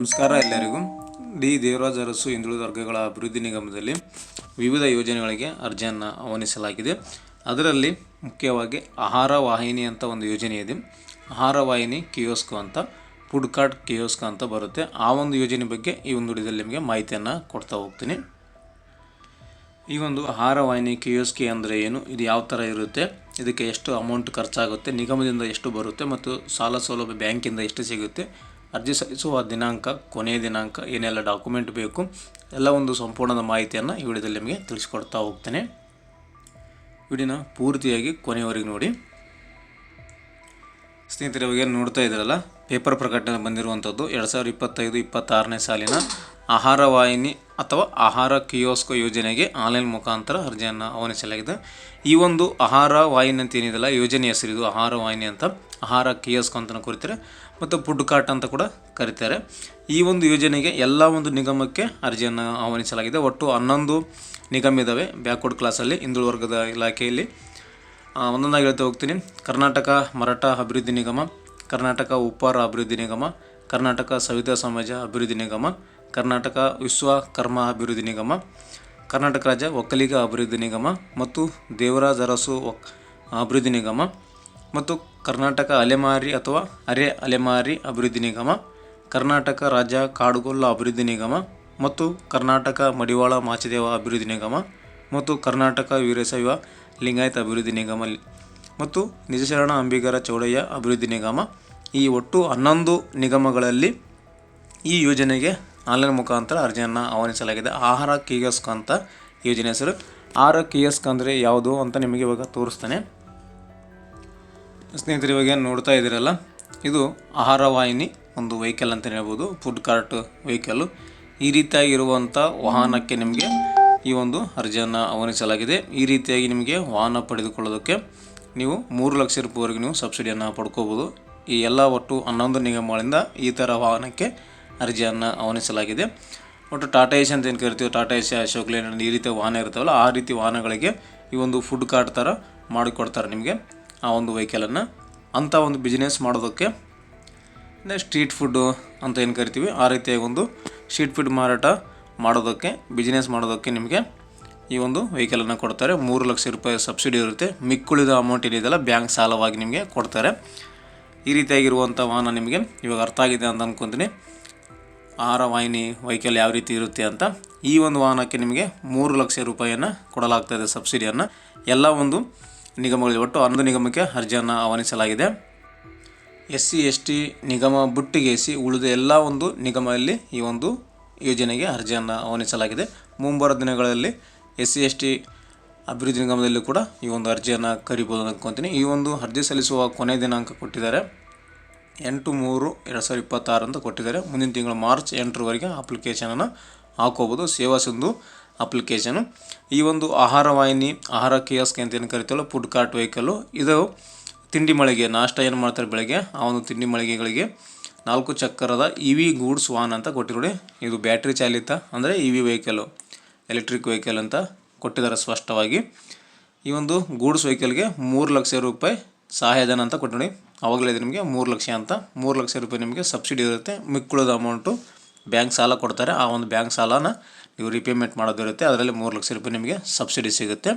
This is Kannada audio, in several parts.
ನಮಸ್ಕಾರ ಎಲ್ಲರಿಗೂ. ಡಿ. ದೇವರಾಜ ಅರಸು ಹಿಂದುಳಿದ ವರ್ಗಗಳ ಅಭಿವೃದ್ಧಿ ನಿಗಮದಲ್ಲಿ ವಿವಿಧ ಯೋಜನೆಗಳಿಗೆ ಅರ್ಜಿಯನ್ನು ಆಹ್ವಾನಿಸಲಾಗಿದೆ. ಅದರಲ್ಲಿ ಮುಖ್ಯವಾಗಿ ಆಹಾರ ವಾಹಿನಿ ಅಂತ ಒಂದು ಯೋಜನೆ ಇದೆ. ಆಹಾರ ವಾಹಿನಿ ಕಿಯೋಸ್ಕೋ ಅಂತ, ಫುಡ್ ಕಾರ್ಟ್ ಕಿಯೋಸ್ಕೋ ಅಂತ ಬರುತ್ತೆ. ಆ ಒಂದು ಯೋಜನೆ ಬಗ್ಗೆ ಈ ಒಂದು ವಿಡಿಯೋದಲ್ಲಿ ನಿಮಗೆ ಮಾಹಿತಿಯನ್ನು ಕೊಡ್ತಾ ಹೋಗ್ತೀನಿ. ಈ ಒಂದು ಆಹಾರ ವಾಹಿನಿ ಕಿಯೋಸ್ಕಿ ಅಂದರೆ ಏನು, ಇದು ಯಾವ ಥರ ಇರುತ್ತೆ, ಇದಕ್ಕೆ ಎಷ್ಟು ಅಮೌಂಟ್ ಖರ್ಚಾಗುತ್ತೆ, ನಿಗಮದಿಂದ ಎಷ್ಟು ಬರುತ್ತೆ, ಮತ್ತು ಸಾಲ ಸೌಲಭ್ಯ ಬ್ಯಾಂಕಿಂದ ಎಷ್ಟು ಸಿಗುತ್ತೆ ಅರ್ಜಿ ಸಲ್ಲಿಸುವ ದಿನಾಂಕ, ಕೊನೆಯ ದಿನಾಂಕ, ಏನೆಲ್ಲ ಡಾಕ್ಯುಮೆಂಟ್ ಬೇಕು, ಎಲ್ಲ ಒಂದು ಸಂಪೂರ್ಣದ ಮಾಹಿತಿಯನ್ನು ಈ ವಿಡಿಯೋದಲ್ಲಿ ನಿಮಗೆ ತಿಳಿಸ್ಕೊಡ್ತಾ ಹೋಗ್ತೇನೆ. ವಿಡಿಯೋನ ಪೂರ್ತಿಯಾಗಿ ಕೊನೆಯವರೆಗೆ ನೋಡಿ. ಸ್ನೇಹಿತರೆ, ಇವಾಗ ಏನು ನೋಡ್ತಾ ಇದ್ರಲ್ಲ ಪೇಪರ್ ಪ್ರಕಟಣೆ ಬಂದಿರುವಂಥದ್ದು ಎರಡು ಸಾವಿರದ ಇಪ್ಪತ್ತೈದು, ಇಪ್ಪತ್ತಾರನೇ ಸಾಲಿನ ಆಹಾರ ವಾಹಿನಿ ಅಥವಾ ಆಹಾರ ಕಿಯೋಸ್ಕೋ ಯೋಜನೆಗೆ ಆನ್ಲೈನ್ ಮುಖಾಂತರ ಅರ್ಜಿಯನ್ನು ಆಹ್ವಾನಿಸಲಾಗಿದೆ. ಈ ಒಂದು ಆಹಾರ ವಾಹಿನಿ ಅಂತ ಏನಿದೆಲ್ಲ ಯೋಜನೆ ಹೆಸರಿದು ಆಹಾರ ವಾಹಿನಿ ಅಂತ. ಆಹಾರ ಕಿಯೋಸ್ಕೋ ಅಂತಲೂ ಕರಿತಾರೆ. ಮತ್ತು ಫುಡ್ ಕಾರ್ಟ್ ಅಂತ ಕೂಡ ಕರೀತಾರೆ. ಈ ಒಂದು ಯೋಜನೆಗೆ ಎಲ್ಲ ಒಂದು ನಿಗಮಕ್ಕೆ ಅರ್ಜಿಯನ್ನು ಆಹ್ವಾನಿಸಲಾಗಿದೆ. ಒಟ್ಟು ಹನ್ನೊಂದು ನಿಗಮ ಇದ್ದಾವೆ ಬ್ಯಾಕ್ವರ್ಡ್ ಕ್ಲಾಸಲ್ಲಿ ಹಿಂದುಳಿದ ವರ್ಗದ ಇಲಾಖೆಯಲ್ಲಿ ಒಂದೊಂದಾಗಿ ಹೇಳ್ತಾ ಹೋಗ್ತೀನಿ. ಕರ್ನಾಟಕ ಮರಾಠ ಅಭಿವೃದ್ಧಿ ನಿಗಮ, ಕರ್ನಾಟಕ ಉಪ್ಪಾರ ಅಭಿವೃದ್ಧಿ ನಿಗಮ, ಕರ್ನಾಟಕ ಸವಿತಾ ಸಮಾಜ ಅಭಿವೃದ್ಧಿ ನಿಗಮ, ಕರ್ನಾಟಕ ವಿಶ್ವಕರ್ಮ ಅಭಿವೃದ್ಧಿ ನಿಗಮ, ಕರ್ನಾಟಕ ರಾಜ್ಯ ಒಕ್ಕಲಿಗ ಅಭಿವೃದ್ಧಿ ನಿಗಮ ಮತ್ತು ದೇವರಾಜ ಅರಸು ಅಭಿವೃದ್ಧಿ ನಿಗಮ ಮತ್ತು ಕರ್ನಾಟಕ ಅಲೆಮಾರಿ ಅಥವಾ ಅರೆ ಅಲೆಮಾರಿ ಅಭಿವೃದ್ಧಿ ನಿಗಮ, ಕರ್ನಾಟಕ ರಾಜ್ಯ ಕಾಡುಗೊಲ್ಲ ಅಭಿವೃದ್ಧಿ ನಿಗಮ ಮತ್ತು ಕರ್ನಾಟಕ ಮಡಿವಾಳ ಮಾಚದೇವ ಅಭಿವೃದ್ಧಿ ನಿಗಮ ಮತ್ತು ಕರ್ನಾಟಕ ವೀರಶೈವ ಲಿಂಗಾಯತ ಅಭಿವೃದ್ಧಿ ನಿಗಮ ಮತ್ತು ನಿಜಶರಣ ಅಂಬಿಗರ ಚೌಡಯ್ಯ ಅಭಿವೃದ್ಧಿ ನಿಗಮ. ಈ ಒಟ್ಟು ಹನ್ನೊಂದು ನಿಗಮಗಳಲ್ಲಿ ಈ ಯೋಜನೆಗೆ ಆನ್ಲೈನ್ ಮುಖಾಂತರ ಅರ್ಜಿಯನ್ನು ಆಹ್ವಾನಿಸಲಾಗಿದೆ. ಆಹಾರ ಕಿಯಸ್ಕ್ ಅಂತ ಯೋಜನೆ ಹೆಸರು. ಆಹಾರ ಕಿಯಸ್ಕ್ ಅಂದರೆ ಯಾವುದು ಅಂತ ನಿಮಗೆ ಇವಾಗ ತೋರಿಸ್ತಾನೆ. ಸ್ನೇಹಿತರು, ಇವಾಗ ನೋಡ್ತಾ ಇದ್ದೀರಲ್ಲ, ಇದು ಆಹಾರ ವಾಹಿನಿ ಒಂದು ವೆಹಿಕಲ್ ಅಂತ ಹೇಳ್ಬೋದು ಫುಡ್ ಕಾರ್ಟ್ ವೆಹಿಕಲ್ಲು ಈ ರೀತಿಯಾಗಿರುವಂಥ ವಾಹನಕ್ಕೆ ನಿಮಗೆ ಈ ಒಂದು ಅರ್ಜಿಯನ್ನು ಆಹ್ವಾನಿಸಲಾಗಿದೆ ಈ ರೀತಿಯಾಗಿ ನಿಮಗೆ ವಾಹನ ಪಡೆದುಕೊಳ್ಳೋದಕ್ಕೆ ನೀವು ಮೂರು ಲಕ್ಷ ರೂಪಾಯಿವರೆಗೆ ನೀವು ಸಬ್ಸಿಡಿಯನ್ನು ಪಡ್ಕೋಬೋದು. ಈ ಎಲ್ಲ ಒಟ್ಟು ಹನ್ನೊಂದು ನಿಗಮಗಳಿಂದ ಈ ಥರ ವಾಹನಕ್ಕೆ ಅರ್ಜಿಯನ್ನು ಆಹ್ವಾನಿಸಲಾಗಿದೆ ಒಟ್ಟು ಟಾಟಾ ಏಷ್ ಅಂತ ಏನು ಕರಿತೀವಿ, ಟಾಟಾ ಏಸ್ ಅಶೋಕ್ ಈ ರೀತಿಯ ವಾಹನ ಇರ್ತಾವಲ್ಲ ಆ ರೀತಿ ವಾಹನಗಳಿಗೆ ಈ ಒಂದು ಫುಡ್ ಕಾರ್ಟ್ ಥರ ಮಾಡಿಕೊಡ್ತಾರೆ ನಿಮಗೆ ಆ ಒಂದು ವೆಹಿಕಲನ್ನು ಅಂಥ ಒಂದು ಬಿಸ್ನೆಸ್ ಮಾಡೋದಕ್ಕೆ ಸ್ಟ್ರೀಟ್ ಫುಡ್ಡು ಅಂತ ಏನು ಕರಿತೀವಿ, ಆ ರೀತಿಯಾಗಿ ಒಂದು ಸ್ಟ್ರೀಟ್ ಫುಡ್ ಮಾರಾಟ ಮಾಡೋದಕ್ಕೆ ಬಿಸ್ನೆಸ್ ಮಾಡೋದಕ್ಕೆ ನಿಮಗೆ ಈ ಒಂದು ವೆಹಿಕಲನ್ನು ಕೊಡ್ತಾರೆ. ಮೂರು ಲಕ್ಷ ರೂಪಾಯಿ ಸಬ್ಸಿಡಿ ಇರುತ್ತೆ. ಮಿಕ್ಕುಳಿದ ಅಮೌಂಟ್ ಏನಿದೆಯಲ್ಲ ಬ್ಯಾಂಕ್ ಸಾಲವಾಗಿ ನಿಮಗೆ ಕೊಡ್ತಾರೆ. ಈ ರೀತಿಯಾಗಿರುವಂಥ ವಾಹನ ನಿಮಗೆ ಇವಾಗ ಅರ್ಥ ಆಗಿದೆ ಅಂತ ಅಂದ್ಕೊತೀನಿ ಆಹಾರ, ವಾಹಿನಿ ವೆಹಿಕಲ್ ಯಾವ ರೀತಿ ಇರುತ್ತೆ ಅಂತ ಈ ಒಂದು ವಾಹನಕ್ಕೆ ನಿಮಗೆ ಮೂರು ಲಕ್ಷ ರೂಪಾಯಿಯನ್ನು ಕೊಡಲಾಗ್ತದೆ ಸಬ್ಸಿಡಿಯನ್ನು ಎಲ್ಲ ಒಂದು ನಿಗಮಗಳಿಗೆ ಒಟ್ಟು ಹನ್ನೊಂದು ನಿಗಮಕ್ಕೆ ಅರ್ಜಿಯನ್ನು ಆಹ್ವಾನಿಸಲಾಗಿದೆ. ಎಸ್ ಸಿ ಎಸ್ ಟಿ ನಿಗಮ ಬುಟ್ಟಿಗೇಸಿ ಉಳಿದ ಎಲ್ಲ ಒಂದು ನಿಗಮದಲ್ಲಿ ಈ ಒಂದು ಯೋಜನೆಗೆ ಅರ್ಜಿಯನ್ನು ಆಹ್ವಾನಿಸಲಾಗಿದೆ. ಮುಂಬರುವ ದಿನಗಳಲ್ಲಿ ಎಸ್ ಸಿ ಎಸ್ ಟಿ ಅಭಿವೃದ್ಧಿ ನಿಗಮದಲ್ಲಿ ಕೂಡ ಈ ಒಂದು ಅರ್ಜಿಯನ್ನು ಕರಿಬೋದು ಅಂದ್ಕೊತೀನಿ ಈ ಒಂದು ಅರ್ಜಿ ಸಲ್ಲಿಸುವ ಕೊನೆ ದಿನಾಂಕ ಕೊಟ್ಟಿದ್ದಾರೆ. ಎಂಟು ಮೂರು ಎರಡು ಸಾವಿರದ ಇಪ್ಪತ್ತಾರು ಅಂತ ಕೊಟ್ಟಿದ್ದಾರೆ. ಮುಂದಿನ ತಿಂಗಳು ಮಾರ್ಚ್ ಎಂಟರವರೆಗೆ ಅಪ್ಲಿಕೇಶನನ್ನು ಹಾಕೋಬೋದು. ಸೇವಾ ಸಿಂಧು ಅಪ್ಲಿಕೇಶನು. ಈ ಒಂದು ಆಹಾರ ವಾಹಿನಿ, ಆಹಾರ ಕಿಯಾಸ್ಕ್ ಅಂತ ಏನು ಕರಿತೀವಲ್ಲ, ಫುಡ್ ಕಾರ್ಟ್ ವೆಹಿಕಲ್ಲು, ಇದು ತಿಂಡಿ ಮಳಿಗೆ, ನಾಷ್ಟ ಏನು ಮಾಡ್ತಾರೆ ಬೆಳಗ್ಗೆ? ಆ ಒಂದು ತಿಂಡಿ ಮಳಿಗೆಗಳಿಗೆ ನಾಲ್ಕು ಚಕ್ರದ ಇ ವಿ ಗೂಡ್ಸ್ ವಾನ್ ಅಂತ ಕೊಟ್ಟಿರೋಡಿ. ಇದು ಬ್ಯಾಟ್ರಿ ಚಾಲಿತ, ಅಂದರೆ E V vehicle electric vehicle ಅಂತ ಕೊಟ್ಟಿದ್ದಾರೆ ಸ್ಪಷ್ಟವಾಗಿ. ಈ ಒಂದು ಗೂಡ್ಸ್ ವೆಹಿಕಲ್ಗೆ ಮೂರು ಲಕ್ಷ ರೂಪಾಯಿ ಸಹಾಯಧನ ಅಂತ ಕೊಟ್ಟು ಅವಾಗಲೇ ಇದೆ ನಿಮಗೆ ಮೂರು ಲಕ್ಷ ಅಂತ. ಮೂರು ಲಕ್ಷ ರೂಪಾಯಿ ನಿಮಗೆ ಸಬ್ಸಿಡಿ ಇರುತ್ತೆ. ಮಿಕ್ಕುಳಿದ ಅಮೌಂಟು ಬ್ಯಾಂಕ್ ಸಾಲ ಕೊಡ್ತಾರೆ. ಆ ಒಂದು ಬ್ಯಾಂಕ್ ಸಾಲನ ನೀವು ರಿಪೇಮೆಂಟ್ ಮಾಡೋದಿರುತ್ತೆ. ಅದರಲ್ಲಿ ಮೂರು ಲಕ್ಷ ರೂಪಾಯಿ ನಿಮಗೆ ಸಬ್ಸಿಡಿ ಸಿಗುತ್ತೆ.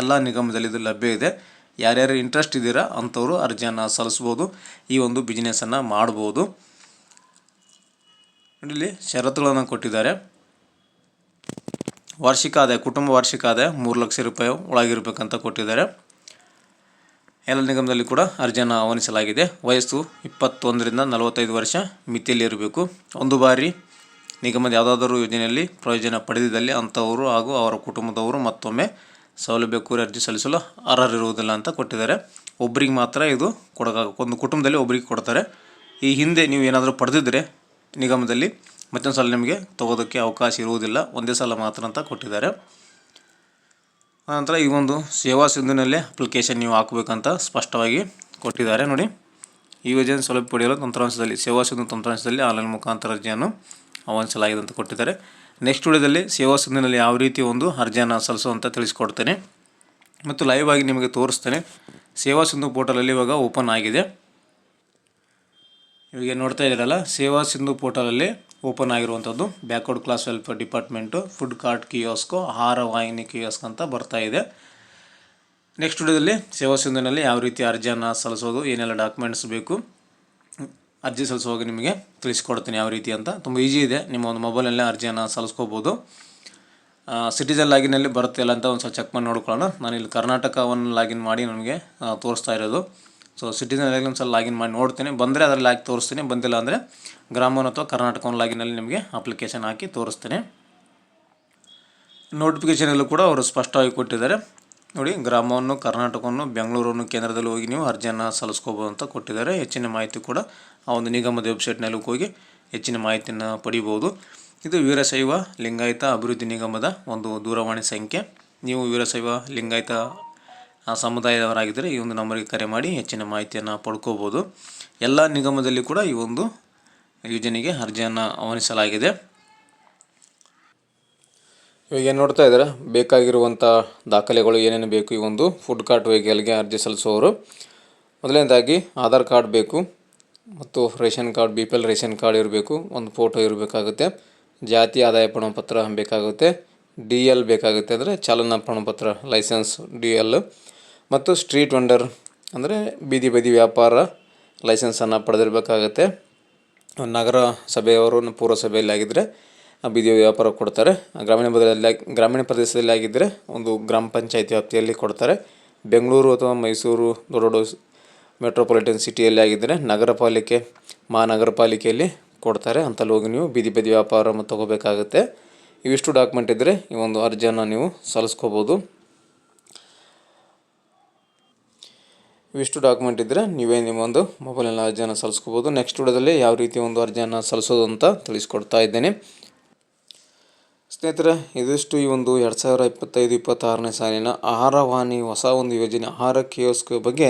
ಎಲ್ಲ ನಿಗಮದಲ್ಲಿ ಇದು ಲಭ್ಯ ಇದೆ. ಯಾರ್ಯಾರು ಇಂಟ್ರೆಸ್ಟ್ ಇದ್ದೀರಾ ಅಂಥವರು ಅರ್ಜಿಯನ್ನು ಸಲ್ಲಿಸ್ಬೋದು. ಈ ಒಂದು ಬಿಸ್ನೆಸ್ಸನ್ನು ಮಾಡ್ಬೋದು. ಇಲ್ಲಿ ಷರತ್ತುಗಳನ್ನು ಕೊಟ್ಟಿದ್ದಾರೆ. ವಾರ್ಷಿಕ ಆದಾಯ, ಕುಟುಂಬ ವಾರ್ಷಿಕ ಆದಾಯ ಮೂರು ಲಕ್ಷ ರೂಪಾಯಿ ಒಳಗಿರಬೇಕಂತ ಕೊಟ್ಟಿದ್ದಾರೆ. ಎಲ್ಲ ನಿಗಮದಲ್ಲಿ ಕೂಡ ಅರ್ಜಿಯನ್ನು ಆಹ್ವಾನಿಸಲಾಗಿದೆ. ವಯಸ್ಸು ಇಪ್ಪತ್ತೊಂದರಿಂದ ನಲವತ್ತೈದು ವರ್ಷ ಮಿತಿಯಲ್ಲಿ ಇರಬೇಕು. ಒಂದು ಬಾರಿ ನಿಗಮದ ಯಾವುದಾದರೂ ಯೋಜನೆಯಲ್ಲಿ ಪ್ರಯೋಜನ ಪಡೆದಿದ್ದಲ್ಲಿ ಅಂಥವರು ಹಾಗೂ ಅವರ ಕುಟುಂಬದವರು ಮತ್ತೊಮ್ಮೆ ಸೌಲಭ್ಯ ಕೋರಿ ಅರ್ಜಿ ಸಲ್ಲಿಸಲು ಅರ್ಹರಿರುವುದಿಲ್ಲ ಅಂತ ಕೊಟ್ಟಿದ್ದಾರೆ. ಒಬ್ಬರಿಗೆ ಮಾತ್ರ ಇದು ಕೊಡೋಕ್ಕಾಗ ಒಂದು ಕುಟುಂಬದಲ್ಲಿ ಒಬ್ಬರಿಗೆ ಕೊಡ್ತಾರೆ. ಈ ಹಿಂದೆ ನೀವು ಏನಾದರೂ ಪಡೆದಿದ್ದರೆ ನಿಗಮದಲ್ಲಿ ಮತ್ತೊಂದು ಸಲ ನಿಮಗೆ ತಗೋದಕ್ಕೆ ಅವಕಾಶ ಇರುವುದಿಲ್ಲ. ಒಂದೇ ಸಲ ಮಾತ್ರ ಅಂತ ಕೊಟ್ಟಿದ್ದಾರೆ. ಆನಂತರ ಈ ಒಂದು ಸೇವಾ ಸಿಂಧುನಲ್ಲೇ ಅಪ್ಲಿಕೇಶನ್ ನೀವು ಹಾಕಬೇಕಂತ ಸ್ಪಷ್ಟವಾಗಿ ಕೊಟ್ಟಿದ್ದಾರೆ ನೋಡಿ. ಈ ಯೋಜನೆ ಸೌಲಭ್ಯ ಪಡೆಯಲು ತಂತ್ರಾಂಶದಲ್ಲಿ, ಸೇವಾ ಸಿಂಧು ತಂತ್ರಾಂಶದಲ್ಲಿ ಆನ್ಲೈನ್ ಮುಖಾಂತರ ಅರ್ಜಿಯನ್ನು ಆಹ್ವಾನಿಸಲಾಗಿದೆ ಅಂತ ಕೊಟ್ಟಿದ್ದಾರೆ. ನೆಕ್ಸ್ಟ್ ವಿಡಿಯೋದಲ್ಲಿ ಸೇವಾ ಸಂಘದಲ್ಲಿ ಯಾವ ರೀತಿ ಒಂದು ಅರ್ಜಿಯನ್ನು ಸಲ್ಲಿಸುವಂತ ತಿಳಿಸ್ಕೊಡ್ತೇನೆ. ಮತ್ತು ಲೈವ್ ಆಗಿ ನಿಮಗೆ ತೋರಿಸ್ತೇನೆ. ಸೇವಾ ಸಿಂಧು ಪೋರ್ಟಲಲ್ಲಿ ಇವಾಗ ಓಪನ್ ಆಗಿದೆ. ಇವಾಗ ನೋಡ್ತಾ ಇದ್ದೀರಲ್ಲ ಸೇವಾ ಸಿಂಧು ಪೋರ್ಟಲಲ್ಲಿ ಓಪನ್ ಆಗಿರುವಂಥದ್ದು. Backward class welfare department food cart kiosk ಆಹಾರ, ವಾಹಿನಿ ಕಿಯೋಸ್ಕ್ ಅಂತ ಬರ್ತಾ ಇದೆ. ನೆಕ್ಸ್ಟ್ ವಿಡಿಯೋದಲ್ಲಿ ಸೇವಾ ಸಿಂಧುನಲ್ಲಿ ಯಾವ ರೀತಿ ಅರ್ಜಿಯನ್ನು ಸಲ್ಲಿಸೋದು, ಏನೆಲ್ಲ ಡಾಕ್ಯುಮೆಂಟ್ಸ್ ಬೇಕು ಅರ್ಜಿ ಸಲ್ಲಿಸುವಾಗ ನಿಮಗೆ ತಿಳಿಸ್ಕೊಡ್ತೀನಿ ಯಾವ ರೀತಿ ಅಂತ. ತುಂಬ ಈಸಿ ಇದೆ. ನಿಮ್ಮ ಒಂದು ಮೊಬೈಲಲ್ಲೇ ಅರ್ಜಿಯನ್ನು ಸಲ್ಲಿಸ್ಕೋಬೋದು. ಸಿಟಿಜನ್ ಲಾಗಿನಲ್ಲಿ ಬರುತ್ತೆ ಇಲ್ಲ ಅಂತ ಒಂದು ಸ್ವಲ್ಪ ಚೆಕ್ ಮಾಡಿ ನೋಡ್ಕೊಳ್ಳೋಣ. ನಾನು ಇಲ್ಲಿ ಕರ್ನಾಟಕವನ್ನು ಲಾಗಿನ್ ಮಾಡಿ ನನಗೆ ತೋರಿಸ್ತಾ ಇರೋದು. ಸೊ ಸಿಟಿಜನ್ ಲಾಗಿನ್ ಸಲ ಲಾಗಿನ್ ಮಾಡಿ ನೋಡ್ತೀನಿ. ಬಂದರೆ ಅದರಲ್ಲಿ ಹಾಕಿ ತೋರಿಸ್ತೀನಿ. ಬಂದಿಲ್ಲ ಅಂದರೆ ಗ್ರಾಮವನ್ನು ಅಥವಾ ಕರ್ನಾಟಕವನ್ನು ಲಾಗಿನಲ್ಲಿ ನಿಮಗೆ ಅಪ್ಲಿಕೇಶನ್ ಹಾಕಿ ತೋರಿಸ್ತೀನಿ. ನೋಟಿಫಿಕೇಷನಲ್ಲೂ ಕೂಡ ಅವರು ಸ್ಪಷ್ಟವಾಗಿ ಕೊಟ್ಟಿದ್ದಾರೆ. ನೋಡಿ, ಗ್ರಾಮವನ್ನು, ಕರ್ನಾಟಕವನ್ನು, ಬೆಂಗಳೂರನ್ನು ಕೇಂದ್ರದಲ್ಲಿ ಹೋಗಿ ನೀವು ಅರ್ಜಿಯನ್ನು ಸಲ್ಲಿಸ್ಕೋಬೋದು ಅಂತ ಕೊಟ್ಟಿದ್ದಾರೆ. ಹೆಚ್ಚಿನ ಮಾಹಿತಿ ಕೂಡ ಆ ಒಂದು ನಿಗಮದ ವೆಬ್ಸೈಟ್ನಲ್ಲಿ ಹೋಗಿ ಹೆಚ್ಚಿನ ಮಾಹಿತಿಯನ್ನು ಪಡಿಬೋದು. ಇದು ವೀರಶೈವ ಲಿಂಗಾಯತ ಅಭಿವೃದ್ಧಿ ನಿಗಮದ ಒಂದು ದೂರವಾಣಿ ಸಂಖ್ಯೆ. ನೀವು ವೀರಶೈವ ಲಿಂಗಾಯತ ಸಮುದಾಯದವರಾಗಿದ್ದರೆ ಈ ಒಂದು ನಂಬರಿಗೆ ಕರೆ ಮಾಡಿ ಹೆಚ್ಚಿನ ಮಾಹಿತಿಯನ್ನು ಪಡ್ಕೋಬೋದು. ಎಲ್ಲ ನಿಗಮದಲ್ಲಿ ಕೂಡ ಈ ಒಂದು ಯೋಜನೆಗೆ ಅರ್ಜಿಯನ್ನು ಆಹ್ವಾನಿಸಲಾಗಿದೆ. ಇವಾಗ ಏನು ನೋಡ್ತಾ ಇದ್ದಾರೆ ಬೇಕಾಗಿರುವಂಥ ದಾಖಲೆಗಳು ಏನೇನು ಬೇಕು? ಈ ಒಂದು ಫುಡ್ ಕಾರ್ಟ್ ವೆಹಿಕಲ್ಗೆ ಅರ್ಜಿ ಸಲ್ಲಿಸುವವರು ಮೊದಲನೇದಾಗಿ ಆಧಾರ್ ಕಾರ್ಡ್ ಬೇಕು, ಮತ್ತು ration card, B ration card ಇರಬೇಕು, ಒಂದು ಫೋಟೋ ಇರಬೇಕಾಗುತ್ತೆ. ಜಾತಿ ಆದಾಯ ಪ್ರಮಾಣಪತ್ರ ಬೇಕಾಗುತ್ತೆ. ಡಿ ಎಲ್ ಬೇಕಾಗುತ್ತೆ ಅಂದರೆ ಚಾಲನಾ ಪ್ರಮಾಣಪತ್ರ ಲೈಸೆನ್ಸ್, ಡಿ ಎಲ್. ಮತ್ತು ಸ್ಟ್ರೀಟ್ ವೆಂಡರ್ ಅಂದರೆ ಬೀದಿ ಬದಿ ವ್ಯಾಪಾರ, ಲೈಸೆನ್ಸನ್ನು ಪಡೆದಿರಬೇಕಾಗತ್ತೆ. ನಗರ ಸಭೆಯವರು ಪೂರ್ವಸಭೆಯಲ್ಲಿ ಆಗಿದ್ದರೆ ಬೀದಿ ವ್ಯಾಪಾರ ಕೊಡ್ತಾರೆ. ಗ್ರಾಮೀಣ ಭಾಗದಲ್ಲಿ ಗ್ರಾಮೀಣ ಪ್ರದೇಶದಲ್ಲಿ ಆಗಿದ್ದರೆ ಒಂದು ಗ್ರಾಮ ಪಂಚಾಯತಿ ವ್ಯಾಪ್ತಿಯಲ್ಲಿ ಕೊಡ್ತಾರೆ. ಬೆಂಗಳೂರು ಅಥವಾ ಮೈಸೂರು, ದೊಡ್ಡ ದೊಡ್ಡ ಮೆಟ್ರೋಪಾಲಿಟನ್ ಸಿಟಿಯಲ್ಲಿ ಆಗಿದ್ದರೆ ನಗರ ಪಾಲಿಕೆ ಮಹಾನಗರ ಪಾಲಿಕೆಯಲ್ಲಿ ಕೊಡ್ತಾರೆ. ಅಂತಲ್ಲಿ ಹೋಗಿ ನೀವು ಬೀದಿ ಬದಿ ವ್ಯಾಪಾರ ತಗೋಬೇಕಾಗುತ್ತೆ. ಇವಿಷ್ಟು ಡಾಕ್ಯುಮೆಂಟ್ ಇದ್ದರೆ ಈ ಒಂದು ಅರ್ಜಿಯನ್ನು ನೀವು ಸಲ್ಲಿಸ್ಕೋಬೋದು. ಇವಿಷ್ಟು ಡಾಕ್ಯುಮೆಂಟ್ ಇದ್ದರೆ ನೀವೇ ನಿಮ್ಮ ಒಂದು ಮೊಬೈಲ್ನಲ್ಲಿ ಅರ್ಜಿಯನ್ನು ಸಲ್ಲಿಸ್ಕೋಬೋದು. ನೆಕ್ಸ್ಟ್ ವಿಡಿಯೋದಲ್ಲಿ ಯಾವ ರೀತಿ ಒಂದು ಅರ್ಜಿಯನ್ನು ಸಲ್ಲಿಸೋದು ಅಂತ ತಿಳಿಸ್ಕೊಡ್ತಾ ಇದ್ದೇನೆ. ಸ್ನೇಹಿತರೆ, ಇದಿಷ್ಟು ಈ ಒಂದು ಎರಡು ಸಾವಿರ ಇಪ್ಪತ್ತೈದು ಇಪ್ಪತ್ತಾರನೇ ಸಾಲಿನ ಆಹಾರ ವಾಣಿ ಹೊಸ ಒಂದು ಯೋಜನೆ ಆಹಾರ ಕಿಯೋಸ್ಕ್ ಬಗ್ಗೆ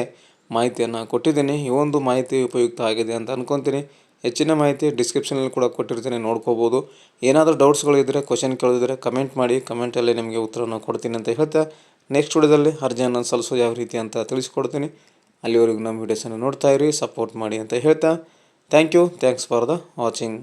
ಮಾಹಿತಿಯನ್ನು ಕೊಟ್ಟಿದ್ದೀನಿ. ಈ ಒಂದು ಮಾಹಿತಿ ಉಪಯುಕ್ತ ಆಗಿದೆ ಅಂತ ಅನ್ಕೊತೀನಿ. ಹೆಚ್ಚಿನ ಮಾಹಿತಿ ಡಿಸ್ಕ್ರಿಪ್ಷನಲ್ಲಿ ಕೂಡ ಕೊಟ್ಟಿರ್ತೀನಿ, ನೋಡ್ಕೋಬೋದು. ಏನಾದರೂ ಡೌಟ್ಸ್ಗಳಿದ್ದರೆ ಕ್ವಶನ್ ಕೇಳಿದ್ರೆ ಕಮೆಂಟ್ ಮಾಡಿ ಕಮೆಂಟಲ್ಲಿ ನಿಮಗೆ ಉತ್ತರವನ್ನು ಕೊಡ್ತೀನಿ ಅಂತ ಹೇಳ್ತಾ ನೆಕ್ಸ್ಟ್ ವಿಡಿಯೋದಲ್ಲಿ ಅರ್ಜಿಯನ್ನು ಸಲ್ಲಿಸೋದು ಯಾವ ರೀತಿ ಅಂತ ತಿಳಿಸ್ಕೊಡ್ತೀನಿ. ಅಲ್ಲಿವರೆಗೂ ನಮ್ಮ ವೀಡಿಯೋಸನ್ನು ನೋಡ್ತಾ ಇರಿ ಸಪೋರ್ಟ್ ಮಾಡಿ ಅಂತ ಹೇಳ್ತಾ thank you thanks for the watching